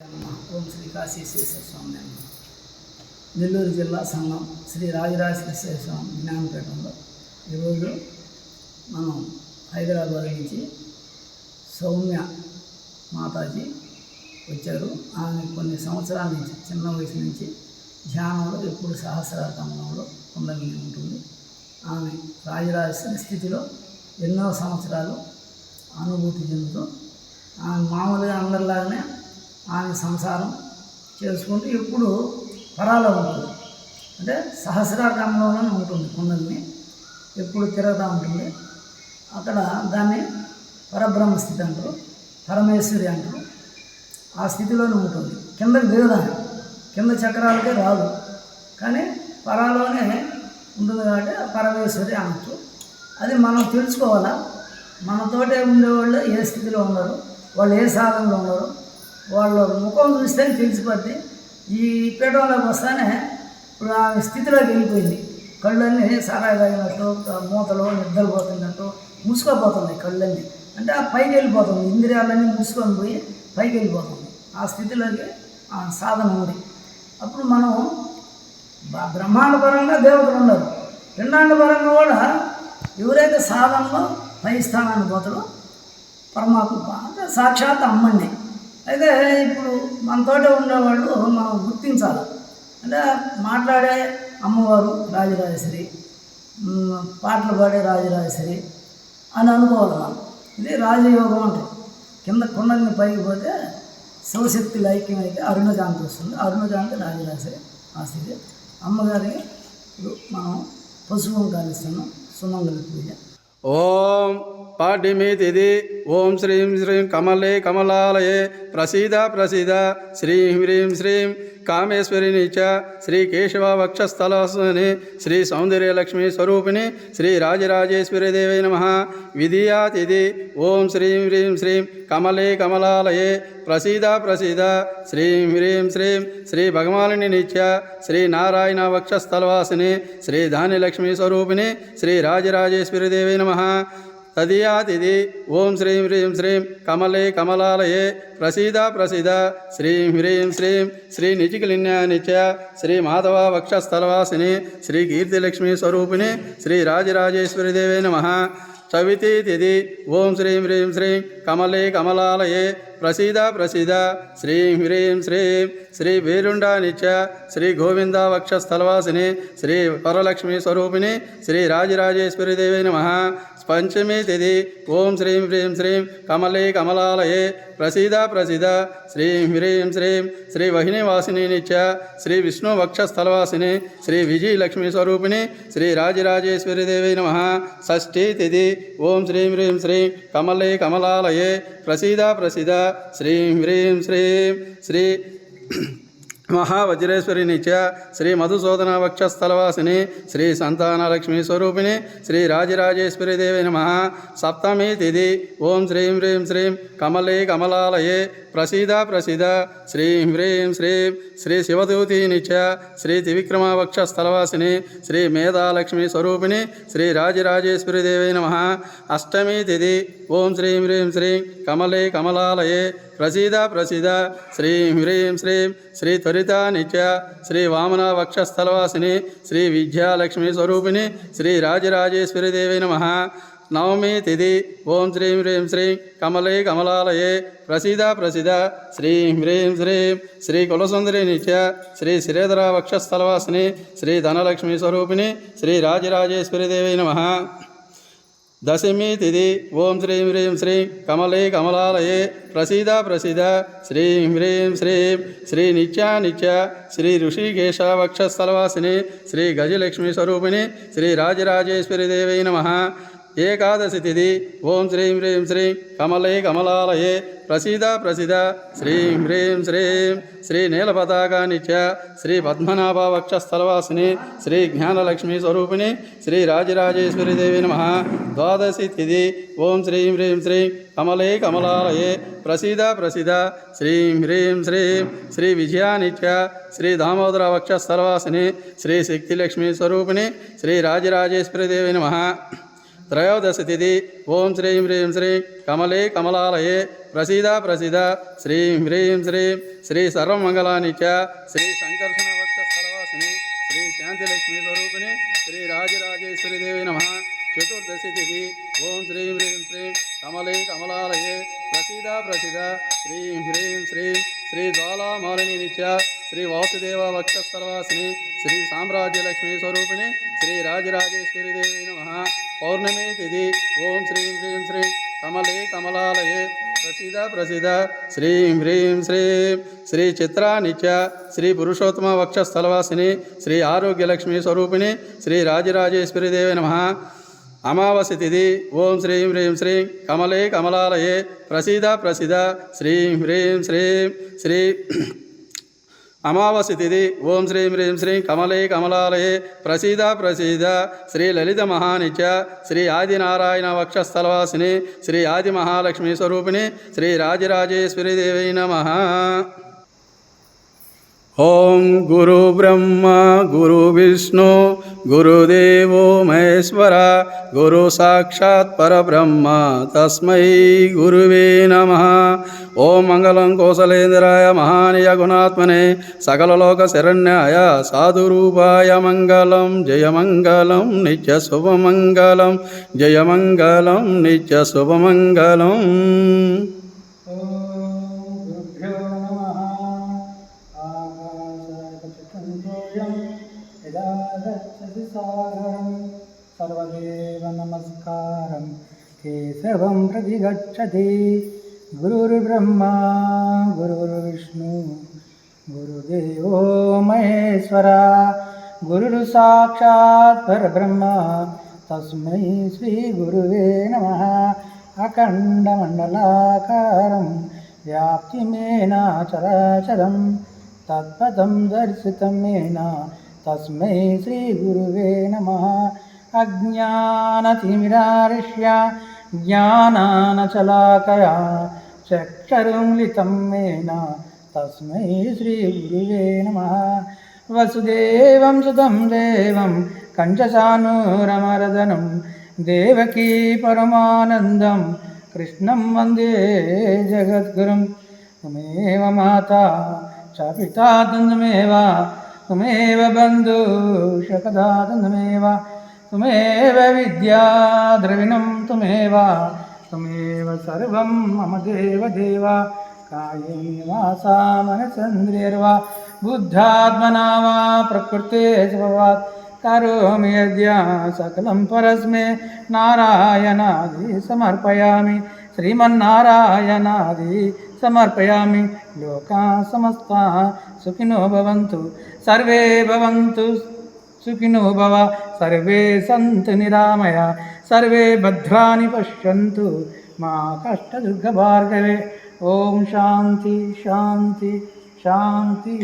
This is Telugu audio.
ఓం శ్రీ కాశీశ్వర స్వామి నమః. నెల్లూరు జిల్లా సంఘం శ్రీ రాజరాజేశ్వర స్వామి జ్ఞానపీఠంలో ఈరోజు మనం హైదరాబాద్ నుంచి సౌమ్య మాతాజీ వచ్చారు ఆమె కొన్ని సంవత్సరాల నుంచి చిన్న వయసు నుంచి ధ్యానంలో ఎప్పుడు సహస్రాతంలో ఉండగలిగి ఉంటుంది ఆమె రాజరాజేశ్వరి స్థితిలో ఎన్నో సంవత్సరాలు అనుభూతి చెందుతూ ఆమె మామూలుగా అందరిలాగానే ఆమె సంసారం చేసుకుంటూ ఎప్పుడు పరాలో ఉంటుంది. అంటే సహస్రాకారంలోనే ఉంటుంది కుండల్ని. ఎప్పుడు తిరగతా ఉంటుంది. అక్కడ దాన్ని పరబ్రహ్మ స్థితి అంటారు పరమేశ్వరి అంటారు. ఆ స్థితిలోనే ఉంటుంది. కిందకి దిగదాన్ని కింద చక్రాలకే రాదు. కానీ పరాలోనే ఉంటుంది కాబట్టి ఆ పరమేశ్వరి అనొచ్చు. అది మనం తెలుసుకోవాలా? మనతోటే ఉండేవాళ్ళు ఏ స్థితిలో ఉన్నారు? వాళ్ళు ఏ సాధనలో ఉన్నారు? వాళ్ళ ముఖం చూస్తేనే తెలిసిపోద్ది. ఈ పీఠంలోకి వస్తానే ఇప్పుడు ఆ స్థితిలోకి వెళ్ళిపోయింది. కళ్ళన్నీ సారాయి తాగినట్టు మూతలు నిద్రపోతున్నట్టు మూసుకోపోతున్నాయి కళ్ళన్నీ. అంటే ఆ పైకి వెళ్ళిపోతుంది. ఇంద్రియాలన్నీ మూసుకొని పోయి పైకి వెళ్ళిపోతుంది. ఆ స్థితిలోకి ఆ సాధన ఉంది. అప్పుడు మనం బ్రహ్మాండ పరంగా దేవతలు ఉండరు పిండాండ పరంగా కూడా ఎవరైతే సాధనలో పై స్థానాన్ని పోతారో పరమాత్మ అంటే సాక్షాత్ అమ్మండి అయితే ఇప్పుడు మనతోటే ఉండేవాళ్ళు మనం గుర్తించాలి. అంటే మాట్లాడే అమ్మవారు రాజరాజేశ్వరి పాటలు పాడే రాజరాజేశ్వరి అని అనుకోవాలి మనం. ఇది రాజయోగం అంటే. కింద కొండల్ని పైకి పోతే శివశక్తి లైక్యం అయితే అరుణకాంతి వస్తుంది. అరుణకాంతి రాజరాజేశ్వరి ఆ స్థితి అమ్మగారికి ఇప్పుడు మనం పసుపు కాలిస్తున్నాం. సుమంగళ పూజ. ఓం పాడ్యమితిది ఓం శ్రీం శ్రీం కమలే కమలాలయే ప్రసీద ప్రసీద శ్రీం హ్రీం శ్రీం కామేశ్వరిని చ శ్రీ కేశవ వక్షస్థలస్ని శ్రీ సౌందర్యలక్ష్మి స్వరూపిణి శ్రీ రాజరాజేశ్వరి దేవై నమ విధియాతిథి ఓం శ్రీం హ్రీం శ్రీం కమలే కమలాలయే ప్రసీద ప్రసీద శ్రీం హ్రీం శ్రీం శ్రీ భగవాని నిత్య శ్రీ నారాయణ వక్షస్థలవాసిని శ్రీ ధాన్యలక్ష్మి స్వరూపిణి శ్రీ రాజరాజేశ్వరి దేవై నమ తదియాతిథి. ఓం శ్రీం హ్రీం శ్రీం కమలే కమలాలయే. ప్రసీద ప్రసీద. శ్రీం హ్రీం శ్రీం శ్రీ నిచికలిన్యా శ్రీ మాధవ వక్షస్థలవాసిని. శ్రీ కీర్తిలక్ష్మీ స్వరూపిణి. శ్రీ రాజరాజేశ్వరి దేవే నమ. చవితి తిథి ఓం శ్రీం హ్రీం శ్రీం కమలే కమలాలయే. ప్రసీద ప్రసీద. శ్రీం హ్రీం శ్రీం. శ్రీ వీరుండా నిత్య శ్రీ గోవింద వక్షస్థలవాసిని శ్రీ వరలక్ష్మి స్వరూపిణి. శ్రీ రాజరాజేశ్వరి దేవే నమ. పంచమి తిథి. ఓం శ్రీం హ్రీం శ్రీం. కమలే కమలాలయే. ప్రసీద ప్రసీద. శ్రీం హ్రీం శ్రీం. శ్రీ వహినివాసిని నిత్య శ్రీ విష్ణు వక్షస్థలవాసిని శ్రీ విజయలక్ష్మి స్వరూపిణి. శ్రీ రాజరాజేశ్వరి దేవై నమ. షష్ఠీ తిథి. ఓం శ్రీం హ్రీం శ్రీం. కమలే కమలాలయే. ప్రసీద ప్రసీద. శ్రీం హ్రీం శ్రీం. శ్రీ మహావజ్రేశ్వరి నిత్య శ్రీ మధుసూదన వక్షస్థలవాసిని శ్రీ సంతానలక్ష్మీ స్వరూపిణి శ్రీ రాజరాజేశ్వరి దేవి నమ. సప్తమి తిథి. ఓం శ్రీం హ్రీం శ్రీం. కమలే కమలాలయే. ప్రసీద ప్రసీద. శ్రీం హ్రీం శ్రీం. శ్రీ శివదూతి నిత్య శ్రీ త్రివిక్రమ వక్షస్థలవాసిని శ్రీ మేధాలక్ష్మీ స్వరూపిణి శ్రీ రాజరాజేశ్వరి దేవి నమ. అష్టమి తిథి. ఓం శ్రీం హ్రీం శ్రీం. కమలే కమలాలయే. ప్రసీద ప్రసీద శ్రీం హ్రీం శ్రీం శ్రీ త్వరిత నిత్య శ్రీ వామన వక్షస్థలవాసిని శ్రీ విద్యాలక్ష్మీ స్వరూపిణి శ్రీ రాజరాజేశ్వరి దేవి నమ. నవమి తిథి. ఓం శ్రీం హ్రీం శ్రీం. కమలే కమలాలయే. ప్రసీద ప్రసీద శ్రీం హ్రీం శ్రీం. శ్రీ కులసుందరి నిత్య శ్రీ శ్రీధర వక్షస్థలవాసిని శ్రీ ధనలక్ష్మీ స్వరూపిణి శ్రీ రాజరాజేశ్వరి దేవి నమ. దశమి తిథి ఓం శ్రీం హ్రీం శ్రీం కమలే కమలాలయే ప్రసీద ప్రసీద. శ్రీం హ్రీం శ్రీం శ్రీ నిత్యా నిత్య శ్రీ ఋషికేశ వక్షస్థలవాసిని శ్రీ గజలక్ష్మీ స్వరూపిణి శ్రీ రాజరాజేశ్వరి దేవై నమ. ఏకాదశి తిథి. ఓం శ్రీం హ్రీం శ్రీం కమలై కమలాలయే. ప్రసీద ప్రసీద. శ్రీం హ్రీం శ్రీం. శ్రీ నీలపతాకా శ్రీ పద్మనాభ వక్షస్థలవాసిని శ్రీ జ్ఞానలక్ష్మి స్వరూపిణి. శ్రీ రాజరాజేశ్వరి దేవి నమ. ద్వాదశి తిథి. ఓం శ్రీం హ్రీం శ్రీం కమలై కమలాలయే. ప్రసీద ప్రసీద. శ్రీం హ్రీం శ్రీం. శ్రీ విజయా శ్రీ దామోదర వక్షస్థలవాసిని శ్రీ శక్తిలక్ష్మి స్వరూపిణి. శ్రీ రాజరాజేశ్వరి దేవి నమ. త్రయోదశి తిథి. ఓం శ్రీం హ్రీం శ్రీం కమలే కమలాలయే. ప్రసీద ప్రసీద. శ్రీం హ్రీం శ్రీం. శ్రీ సర్వమంగళాని చ. శ్రీ సంకర్షణ వక్ష స్థలవాసిని శ్రీ శాంతిలక్ష్మీ స్వరూపిణి. శ్రీ రాజరాజేశ్వరి దేవి నమ. చతుర్దశి తిథి. ఓం శ్రీం హ్రీం శ్రీం కమలే కమలాలయే. ప్రసీద ప్రసీద. శ్రీం హ్రీం శ్రీం. శ్రీ జ్వాలామాలిని నిత్య శ్రీ వాసుదేవ వక్షస్థలవాసిని శ్రీ సామ్రాజ్యలక్ష్మీ స్వరూపిణి. శ్రీ రాజరాజేశ్వరి దేవి నమ. పౌర్ణమి తిథి ఓం శ్రీం హ్రీం శ్రీం కమలే కమలాలయే. ప్రసిద ప్రసిద. శ్రీం హ్రీం శ్రీం. శ్రీ చిత్రా నిత్య శ్రీ పురుషోత్తమ వక్షస్థలవాసిని శ్రీ ఆరోగ్యలక్ష్మి స్వరూపిణి శ్రీ రాజరాజేశ్వరి దేవి నమ. అమావాస్య తిథి ఓం శ్రీం హ్రీం శ్రీం కమలే కమలాలయే. ప్రసిద ప్రసిద. శ్రీం హ్రీం శ్రీం. శ్రీ అమావాస్య తిథి ఓం శ్రీం హ్రీం శ్రీం కమలే కమలాలయే. ప్రసీద ప్రసీద. శ్రీ లలిత మహానిత్య. శ్రీ ఆదినారాయణ వక్షస్థలవాసిని. శ్రీ ఆది మహాలక్ష్మీ స్వరూపిణి. శ్రీ రాజరాజేశ్వరి దేవై నమ. ఓం గురు బ్రహ్మ గురు విష్ణు గురుదేవో మహేశ్వర గురు సాక్షాత్ పరబ్రహ్మ తస్మై గురువే నమ. ఓం మంగళం కోసలేంద్రాయ మహానీయ గుణాత్మనే సకలలోక శరణ్యాయ సాధురూపాయ यदा गच्छति सागरं सर्वदेव नमस्कारं केशवं प्रतिगच्छति गुरुर्ब्रह्मा गुरुर्विष्णु गुरुदेवो महेश्वरा गुरुर्साक्षात् परब्रह्म तस्मै श्रीगुरुवे नमः अखण्डमण्डलाकारं व्याप्तिमेन తత్పథం దర్శితం మేన తస్మై శ్రీగురువే నమ. అజ్ఞానతిమిరారిష్య జ్ఞానానచలాకయా చక్షరుంలితం మేన తస్మై శ్రీగురువే నమ. వసుదేవం సుతం దేవం కంచసానూరమరదనం దేవకీ పరమానందం కృష్ణం వందే జగద్గురుం. తుమేవ మాతా పితా తందమేవా తుమేవ బంధు శకదా తందమేవా తుమేవ విద్యా ద్రవిణం తుమేవా తుమేవ సర్వం మమ దేవ దేవ కాయేవాసా మనసంద్రియర్వా బుద్ధాత్మనా వా ప్రకృతే స్వభాత్ కరోమి యద్య సకలం పరస్మే నారాయణాది సమర్పయామి శ్రీమన్నారాయణాది సమర్పయామి. లోకా సమస్తా సుఖినో భవంతు. సర్వే భవంతు సుఖినో భవ. సర్వే సంతు నిరామయ. సర్వే భద్రాని పశ్యంతు. మా కష్టదుర్గ భార్గవే ఓం శాంతి శాంతి శాంతి.